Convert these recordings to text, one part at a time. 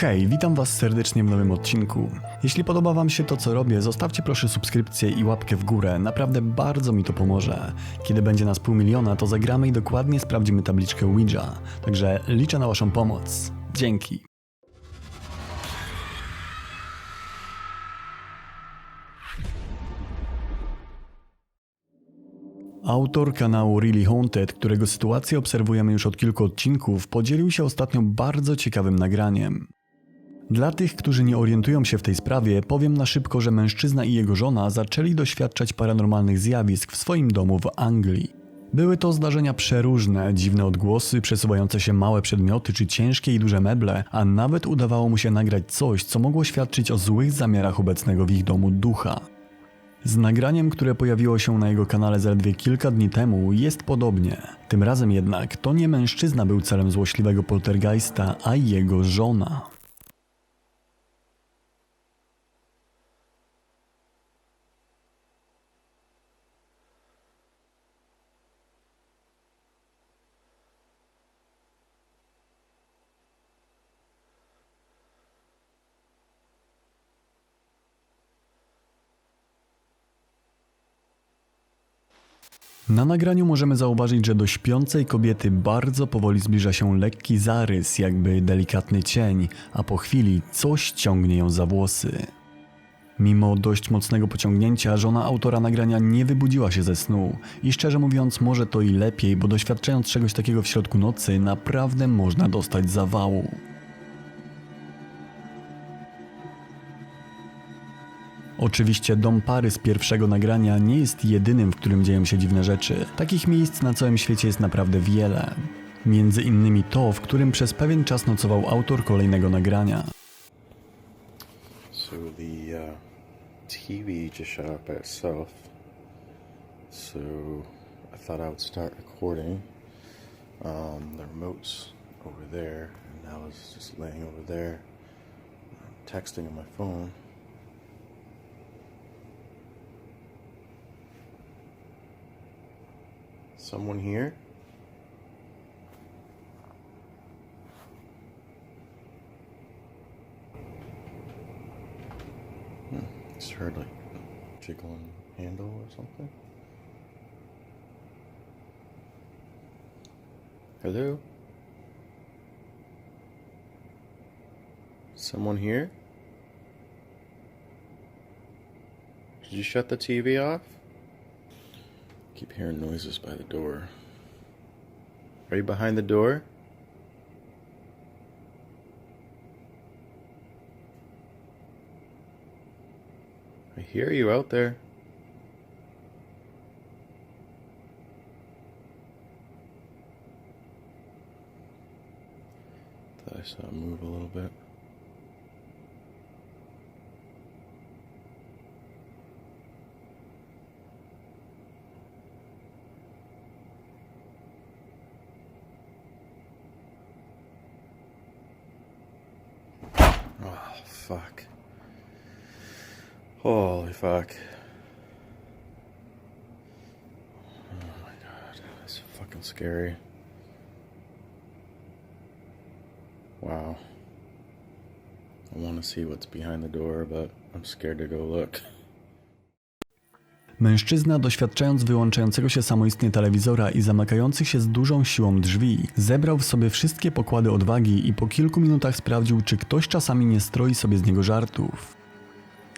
Hej, witam Was serdecznie w nowym odcinku. Jeśli podoba Wam się to, co robię, zostawcie proszę subskrypcję i łapkę w górę, naprawdę bardzo mi to pomoże. Kiedy będzie nas pół miliona, to zagramy i dokładnie sprawdzimy tabliczkę Ouija, także liczę na Waszą pomoc. Dzięki. Autor kanału Really Haunted, którego sytuację obserwujemy już od kilku odcinków, podzielił się ostatnio bardzo ciekawym nagraniem. Dla tych, którzy nie orientują się w tej sprawie, powiem na szybko, że mężczyzna i jego żona zaczęli doświadczać paranormalnych zjawisk w swoim domu w Anglii. Były to zdarzenia przeróżne, dziwne odgłosy, przesuwające się małe przedmioty czy ciężkie i duże meble, a nawet udawało mu się nagrać coś, co mogło świadczyć o złych zamiarach obecnego w ich domu ducha. Z nagraniem, które pojawiło się na jego kanale zaledwie kilka dni temu, jest podobnie. Tym razem jednak to nie mężczyzna był celem złośliwego poltergeista, a jego żona. Na nagraniu możemy zauważyć, że do śpiącej kobiety bardzo powoli zbliża się lekki zarys, jakby delikatny cień, a po chwili coś ciągnie ją za włosy. Mimo dość mocnego pociągnięcia, żona autora nagrania nie wybudziła się ze snu i szczerze mówiąc, może to i lepiej, bo doświadczając czegoś takiego w środku nocy, naprawdę można dostać zawału. Oczywiście dom pary z pierwszego nagrania nie jest jedynym, w którym dzieją się dziwne rzeczy. Takich miejsc na całym świecie jest naprawdę wiele. Między innymi to, w którym przez pewien czas nocował autor kolejnego nagrania. So the uh, TV just shut up by itself. So I thought I would start recording. Um, the remote's over there, and now it's just laying over there. Texting on my phone. Someone here? Hmm, just heard like jiggling handle or something. Hello? Someone here? Did you shut the TV off? Keep hearing noises by the door. Are you behind the door? I hear you out there. Thought I saw it move a little bit. Oh, fuck. Holy fuck. Oh my god, that's fucking scary. Wow. I want to see what's behind the door, but I'm scared to go look. Mężczyzna, doświadczając wyłączającego się samoistnie telewizora i zamykających się z dużą siłą drzwi, zebrał w sobie wszystkie pokłady odwagi i po kilku minutach sprawdził, czy ktoś czasami nie stroi sobie z niego żartów.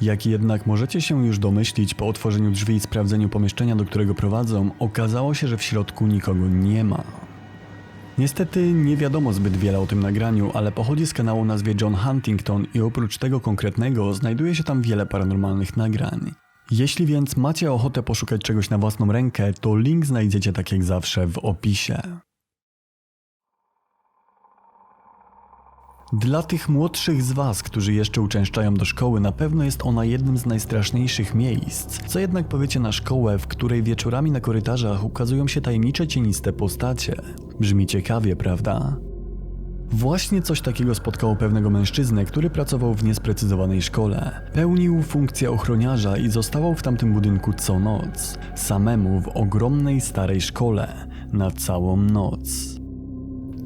Jak jednak możecie się już domyślić, po otworzeniu drzwi i sprawdzeniu pomieszczenia, do którego prowadzą, okazało się, że w środku nikogo nie ma. Niestety nie wiadomo zbyt wiele o tym nagraniu, ale pochodzi z kanału o nazwie John Huntington i oprócz tego konkretnego znajduje się tam wiele paranormalnych nagrań. Jeśli więc macie ochotę poszukać czegoś na własną rękę, to link znajdziecie tak jak zawsze w opisie. Dla tych młodszych z Was, którzy jeszcze uczęszczają do szkoły, na pewno jest ona jednym z najstraszniejszych miejsc. Co jednak powiecie na szkołę, w której wieczorami na korytarzach ukazują się tajemnicze cieniste postacie? Brzmi ciekawie, prawda? Właśnie coś takiego spotkało pewnego mężczyznę, który pracował w niesprecyzowanej szkole. Pełnił funkcję ochroniarza i zostawał w tamtym budynku co noc, samemu w ogromnej starej szkole, na całą noc.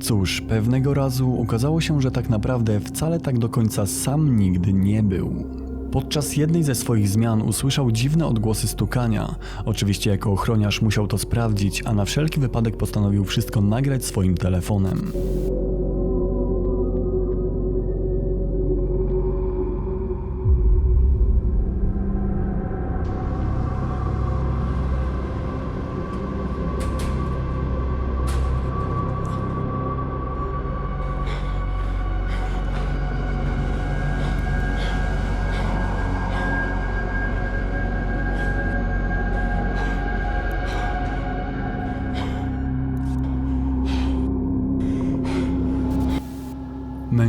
Cóż, pewnego razu okazało się, że tak naprawdę wcale tak do końca sam nigdy nie był. Podczas jednej ze swoich zmian usłyszał dziwne odgłosy stukania. Oczywiście jako ochroniarz musiał to sprawdzić, a na wszelki wypadek postanowił wszystko nagrać swoim telefonem.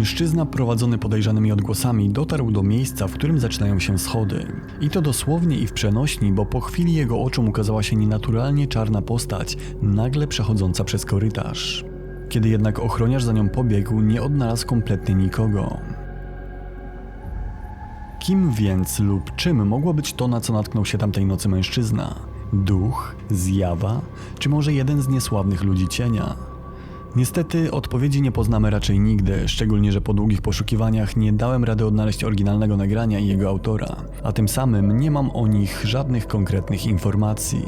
Mężczyzna prowadzony podejrzanymi odgłosami dotarł do miejsca, w którym zaczynają się schody. I to dosłownie i w przenośni, bo po chwili jego oczom ukazała się nienaturalnie czarna postać, nagle przechodząca przez korytarz. Kiedy jednak ochroniarz za nią pobiegł, nie odnalazł kompletnie nikogo. Kim więc lub czym mogło być to, na co natknął się tamtej nocy mężczyzna? Duch? Zjawa? Czy może jeden z niesławnych ludzi cienia? Niestety odpowiedzi nie poznamy raczej nigdy, szczególnie że po długich poszukiwaniach nie dałem rady odnaleźć oryginalnego nagrania i jego autora, a tym samym nie mam o nich żadnych konkretnych informacji.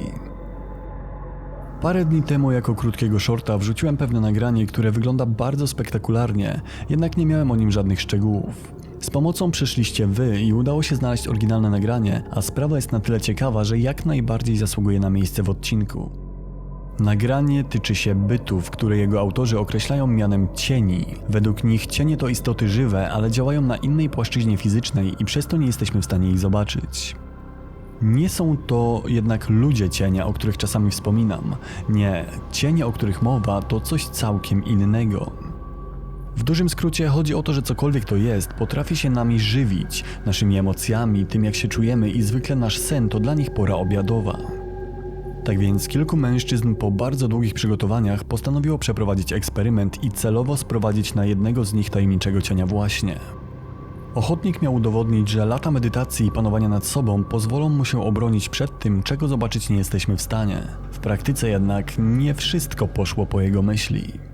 Parę dni temu jako krótkiego shorta wrzuciłem pewne nagranie, które wygląda bardzo spektakularnie, jednak nie miałem o nim żadnych szczegółów. Z pomocą przyszliście wy i udało się znaleźć oryginalne nagranie, a sprawa jest na tyle ciekawa, że jak najbardziej zasługuje na miejsce w odcinku. Nagranie tyczy się bytów, które jego autorzy określają mianem cieni. Według nich cienie to istoty żywe, ale działają na innej płaszczyźnie fizycznej i przez to nie jesteśmy w stanie ich zobaczyć. Nie są to jednak ludzie cienia, o których czasami wspominam. Nie, cienie, o których mowa, to coś całkiem innego. W dużym skrócie chodzi o to, że cokolwiek to jest, potrafi się nami żywić, naszymi emocjami, tym jak się czujemy i zwykle nasz sen to dla nich pora obiadowa. Tak więc kilku mężczyzn po bardzo długich przygotowaniach postanowiło przeprowadzić eksperyment i celowo sprowadzić na jednego z nich tajemniczego cienia właśnie. Ochotnik miał udowodnić, że lata medytacji i panowania nad sobą pozwolą mu się obronić przed tym, czego zobaczyć nie jesteśmy w stanie. W praktyce jednak nie wszystko poszło po jego myśli.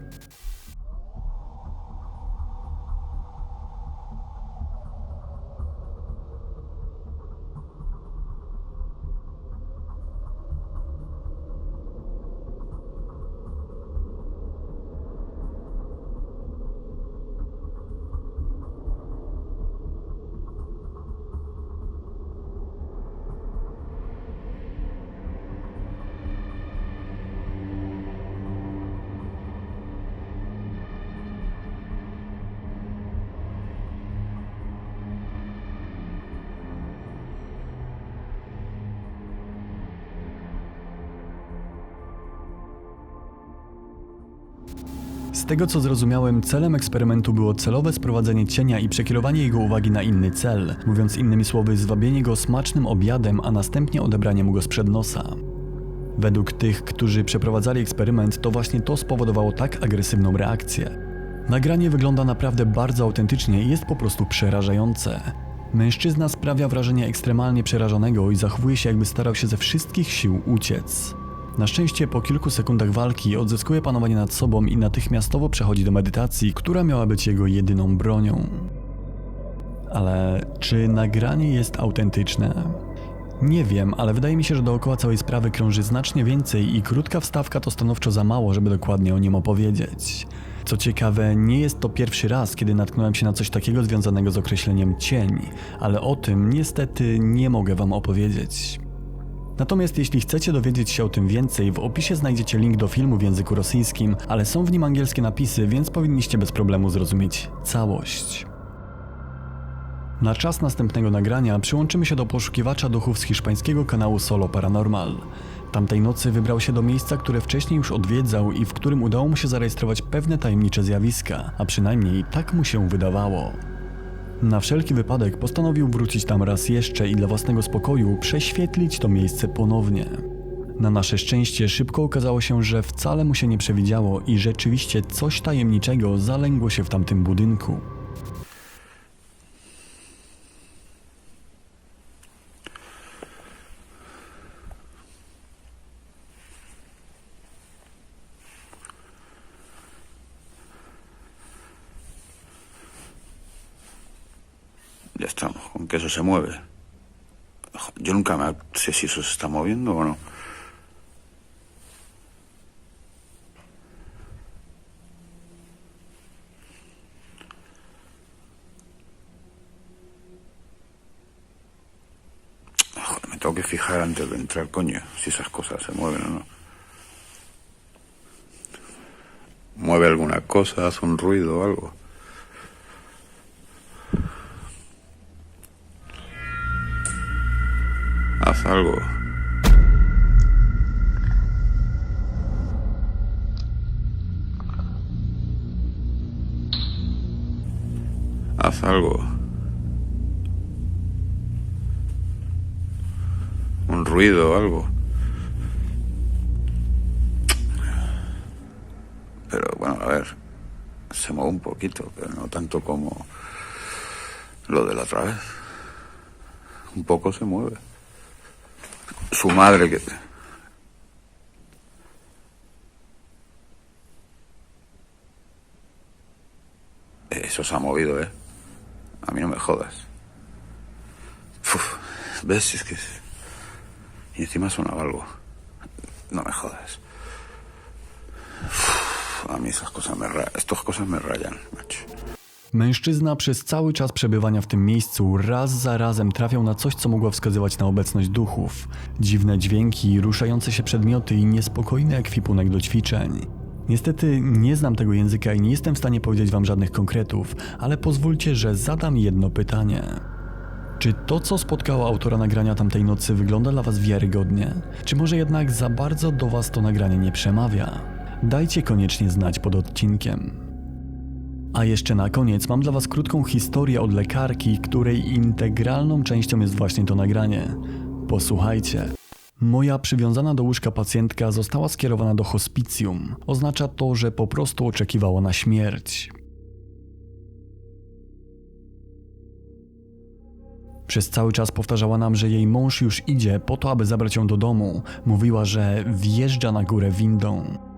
Z tego co zrozumiałem, celem eksperymentu było celowe sprowadzenie cienia i przekierowanie jego uwagi na inny cel, mówiąc innymi słowy, zwabienie go smacznym obiadem, a następnie odebranie mu go sprzed nosa. Według tych, którzy przeprowadzali eksperyment, to właśnie to spowodowało tak agresywną reakcję. Nagranie wygląda naprawdę bardzo autentycznie i jest po prostu przerażające. Mężczyzna sprawia wrażenie ekstremalnie przerażonego i zachowuje się, jakby starał się ze wszystkich sił uciec. Na szczęście po kilku sekundach walki odzyskuje panowanie nad sobą i natychmiastowo przechodzi do medytacji, która miała być jego jedyną bronią. Ale czy nagranie jest autentyczne? Nie wiem, ale wydaje mi się, że dookoła całej sprawy krąży znacznie więcej i krótka wstawka to stanowczo za mało, żeby dokładnie o nim opowiedzieć. Co ciekawe, nie jest to pierwszy raz, kiedy natknąłem się na coś takiego związanego z określeniem cień, ale o tym niestety nie mogę wam opowiedzieć. Natomiast jeśli chcecie dowiedzieć się o tym więcej, w opisie znajdziecie link do filmu w języku rosyjskim, ale są w nim angielskie napisy, więc powinniście bez problemu zrozumieć całość. Na czas następnego nagrania przyłączymy się do poszukiwacza duchów z hiszpańskiego kanału Solo Paranormal. Tamtej nocy wybrał się do miejsca, które wcześniej już odwiedzał i w którym udało mu się zarejestrować pewne tajemnicze zjawiska, a przynajmniej tak mu się wydawało. Na wszelki wypadek postanowił wrócić tam raz jeszcze i dla własnego spokoju prześwietlić to miejsce ponownie. Na nasze szczęście szybko okazało się, że wcale mu się nie przewidziało i rzeczywiście coś tajemniczego zalęgło się w tamtym budynku. Ya estamos, con que eso se mueve. Yo nunca me sé si eso se está moviendo o no. Joder, me tengo que fijar antes de entrar, coño, si esas cosas se mueven o no. Mueve alguna cosa, hace un ruido o algo. Algo. Haz algo. Un ruido algo. Pero bueno, a ver. Se mueve un poquito, pero no tanto como lo de la otra vez. Un poco se mueve su madre que eso se ha movido eh a mí no me jodas. Uf, ves es que y encima sonaba algo. No me jodas. A mí esas cosas me ra- estas cosas me rayan macho Mężczyzna przez cały czas przebywania w tym miejscu raz za razem trafiał na coś, co mogło wskazywać na obecność duchów. Dziwne dźwięki, ruszające się przedmioty i niespokojny ekwipunek do ćwiczeń. Niestety nie znam tego języka i nie jestem w stanie powiedzieć wam żadnych konkretów, ale pozwólcie, że zadam jedno pytanie. Czy to, co spotkało autora nagrania tamtej nocy, wygląda dla Was wiarygodnie? Czy może jednak za bardzo do Was to nagranie nie przemawia? Dajcie koniecznie znać pod odcinkiem. A jeszcze na koniec mam dla Was krótką historię od lekarki, której integralną częścią jest właśnie to nagranie. Posłuchajcie. Moja przywiązana do łóżka pacjentka została skierowana do hospicjum. Oznacza to, że po prostu oczekiwała na śmierć. Przez cały czas powtarzała nam, że jej mąż już idzie po to, aby zabrać ją do domu. Mówiła, że wjeżdża na górę windą.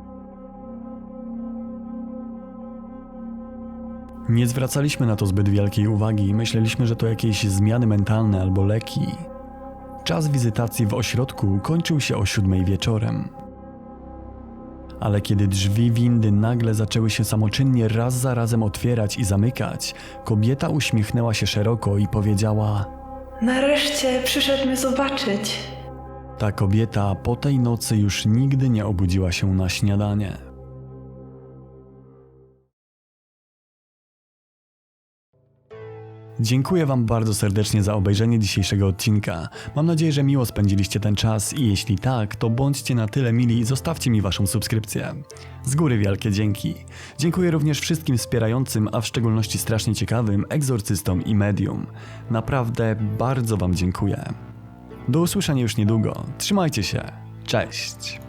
Nie zwracaliśmy na to zbyt wielkiej uwagi, myśleliśmy, że to jakieś zmiany mentalne albo leki. Czas wizytacji w ośrodku kończył się o siódmej wieczorem. Ale kiedy drzwi windy nagle zaczęły się samoczynnie raz za razem otwierać i zamykać, kobieta uśmiechnęła się szeroko i powiedziała: Nareszcie przyszedł mnie zobaczyć. Ta kobieta po tej nocy już nigdy nie obudziła się na śniadanie. Dziękuję Wam bardzo serdecznie za obejrzenie dzisiejszego odcinka. Mam nadzieję, że miło spędziliście ten czas i jeśli tak, to bądźcie na tyle mili i zostawcie mi Waszą subskrypcję. Z góry wielkie dzięki. Dziękuję również wszystkim wspierającym, a w szczególności strasznie ciekawym egzorcystom i medium. Naprawdę bardzo Wam dziękuję. Do usłyszenia już niedługo. Trzymajcie się. Cześć.